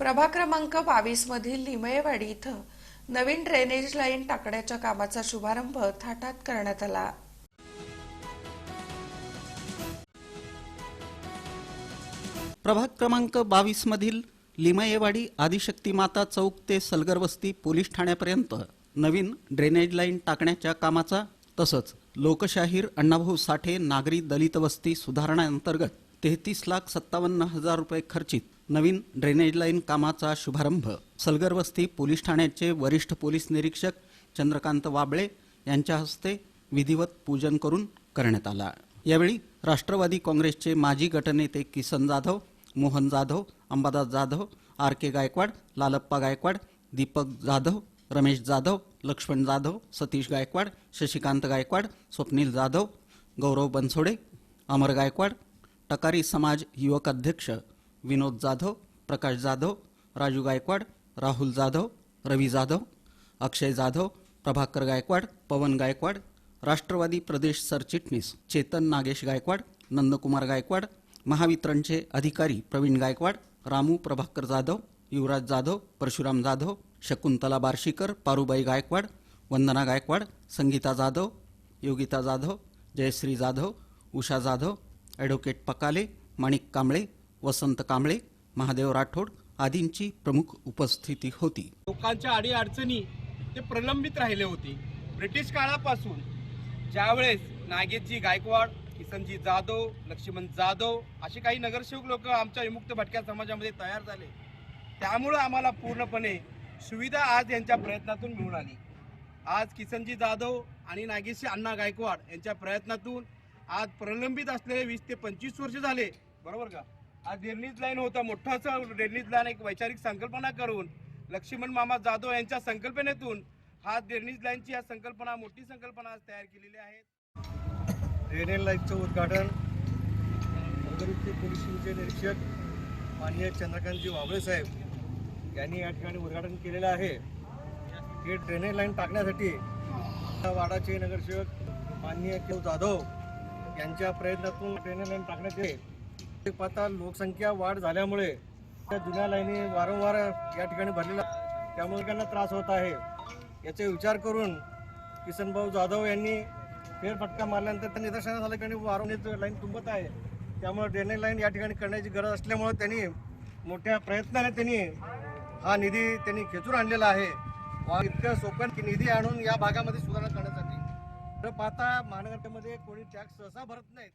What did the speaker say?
प्रभाग क्रमांक बावीस मधील लिमयेवाडी इथं नवीन ड्रेनेज लाईन टाकण्याच्या कामाचा शुभारंभ थाटात करण्यात आला. प्रभाग क्रमांक बावीस मधील लिमयेवाडी आदिशक्ती माता चौक ते सलगर वस्ती पोलीस ठाण्यापर्यंत नवीन ड्रेनेज लाईन टाकण्याच्या कामाचा तसंच लोकशाहीर अण्णाभाऊ साठे नागरी दलित वस्ती सुधारणाअंतर्गत तेहतीस लाख सत्तावन्न हजार रुपये खर्चित नवीन ड्रेनेज लाईन कामाचा शुभारंभ. सलगरवस्ती पोलीस ठाण्याचे वरिष्ठ पोलीस निरीक्षक चंद्रकांत वाबळे यांच्या हस्ते विधिवत पूजन करून करण्यात आला. यावेळी राष्ट्रवादी काँग्रेसचे माजी गटनेते किसन जाधव मोहन जाधव अंबादास जाधव आर के गायकवाड लालप्पा गायकवाड दीपक जाधव रमेश जाधव लक्ष्मण जाधव सतीश गायकवाड शशिकांत गायकवाड स्वप्नील जाधव गौरव बनसोडे अमर गायकवाड टकारी समाज युवक अध्यक्ष विनोद जाधव प्रकाश जाधव राजू गायकवाड राहुल जाधव रवी जाधव अक्षय जाधव प्रभाकर गायकवाड पवन गायकवाड राष्ट्रवादी प्रदेश सरचिटणीस चेतन नागेश गायकवाड नंदकुमार गायकवाड महावितरणचे अधिकारी प्रवीण गायकवाड रामू प्रभाकर जाधव युवराज जाधव परशुराम जाधव शकुंतला बार्शीकर पारुबाई गायकवाड वंदना गायकवाड संगीता जाधव योगिता जाधव जयश्री जाधव उषा जाधव ॲडव्होकेट पकाले माणिक कांबळे वसंत कांबळे महादेव राठोड आदींची प्रमुख उपस्थिती होती. लोकांच्या अडीअडचणी ते प्रलंबित राहिले होते. ब्रिटिश काळापासून ज्यावेळेस नागेशजी गायकवाड किसनजी जाधव लक्ष्मण जाधव असे काही नगरसेवक लोक आमच्या विमुक्त भटक्या समाजामध्ये तयार झाले त्यामुळं आम्हाला पूर्णपणे सुविधा आज यांच्या प्रयत्नातून मिळून आली. आज किसनजी जाधव आणि नागेशी अण्णा गायकवाड यांच्या प्रयत्नातून आज प्रलंबित असलेले वीस ते पंचवीस वर्ष झाले. बरोबर का? आज ड्रेनेज लाईन होता मोठासा ड्रेनेज लाईन एक वैचारिक संकल्पना करून लक्ष्मण मामा जाधव यांच्या संकल्पनेतून हा ड्रेनेज लाईनची या संकल्पना मोठी संकल्पना आज तयार केलेली आहे. ड्रेनेज लाईनचं उद्घाटन नगरीचे पोलिसांचे निरीक्षक माननीय चंद्रकांतजी वाबळे साहेब यांनी या ठिकाणी उद्घाटन केलेलं आहे. हे ड्रेनेज लाईन टाकण्यासाठी वाडाचे नगरसेवक माननीय केव जाधव यांच्या प्रयत्नातून ड्रेनेज लाईन टाकण्यात येईल. पाहता लोकसंख्या वाढ झाल्यामुळे त्या जुन्या लाईनी वारंवार या ठिकाणी भरलेला त्यामुळे त्यांना त्रास होत आहे. याचा विचार करून किसनभाऊ जाधव यांनी फेरफटका मारल्यानंतर त्यांनी निदर्शनास आलं की वारंवार लाईन तुंबत आहे. त्यामुळे ड्रेनेज लाईन या ठिकाणी करण्याची गरज असल्यामुळे त्यांनी मोठ्या प्रयत्नाने त्यांनी हा निधी त्यांनी खेचून आणलेला आहे. इतक्या इतकं सोपन की निधी आणून या भागामध्ये सुधारणा करण्यासाठी. तर पाहता महानगरमध्ये कोणी टॅक्स सहसा भरत नाहीत.